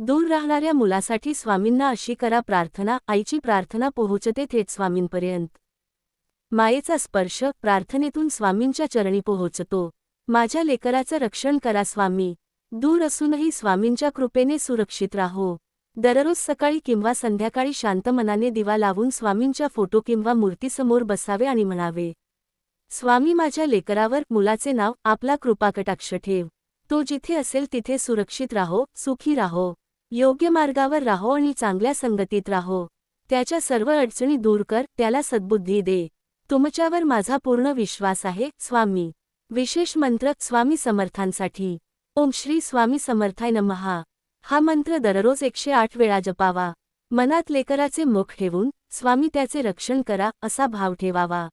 दूर राहणाऱ्या मुलासाठी स्वामींना अशी करा प्रार्थना आईची प्रार्थना पोहोचते थेट स्वामींपर्यंत. मायेचा स्पर्श प्रार्थनेतून स्वामींच्या चरणी पोहोचतो. माझ्या लेकराचं रक्षण करा स्वामी. दूर असूनही स्वामींच्या कृपेने सुरक्षित राहो. दररोज सकाळी किंवा संध्याकाळी शांत मनाने दिवा लावून स्वामींच्या फोटो किंवा मूर्तीसमोर बसावे आणि म्हणावे स्वामी माझ्या लेकरावर मुलाचे नाव आपला कृपाकटाक्ष ठेव. तो जिथे असेल तिथे सुरक्षित राहो सुखी राहो. योग्य मार्गावर राहो आणि चांगल्या संगतीत राहो. त्याच्या सर्व अडचणी दूर कर त्याला सद्बुद्धी दे. तुमच्यावर माझा पूर्ण विश्वास आहे स्वामी. विशेष मंत्र स्वामी समर्थांसाठी. ओम श्री स्वामी समर्थाय नमहा हा मंत्र दररोज एकशे आठ वेळा जपावा. मनात लेकराचे मुख ठेवून स्वामी त्याचे रक्षण करा असा भाव ठेवावा.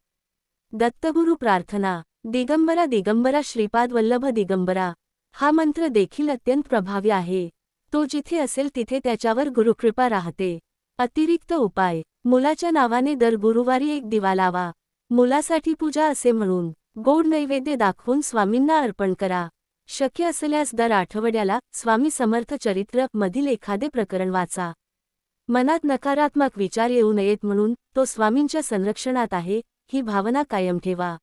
दत्तगुरु प्रार्थना. दिगंबरा दिगंबरा श्रीपाद वल्लभ दिगंबरा. हा मंत्र देखील अत्यंत प्रभावी आहे. तो जिथे असेल तिथे त्याच्यावर गुरुकृपा राहते. अतिरिक्त उपाय. मुलाच्या नावाने दर गुरुवारी एक दिवा लावा. मुलासाठी पूजा असे म्हणून. गोड नैवेद्य दाखवून स्वामींना अर्पण करा. शक्य असल्यास दर आठवड्याला स्वामी समर्थ चरित्र मधील एखादे प्रकरण वाचा. मनात नकारात्मक विचार येऊ नयेत म्हणून तो स्वामींच्या संरक्षणात आहे ही भावना कायम ठेवा.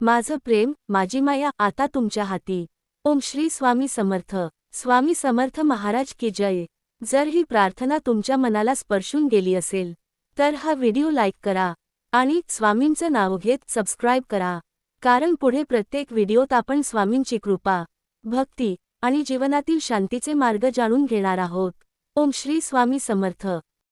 माझं प्रेम माझी माया आता तुमच्या हाती. ओम श्री स्वामी समर्थ. स्वामी समर्थ महाराज की जय. जर ही प्रार्थना तुमच्या मनाला स्पर्शून गेली असेल तर हा व्हिडिओ लाईक करा आणि स्वामींचं नाव घेत सबस्क्राईब करा. कारण पुढे प्रत्येक व्हिडिओत आपण स्वामींची कृपा भक्ती आणि जीवनातील शांतीचे मार्ग जाणून घेणार आहोत. ओम श्री स्वामी समर्थ.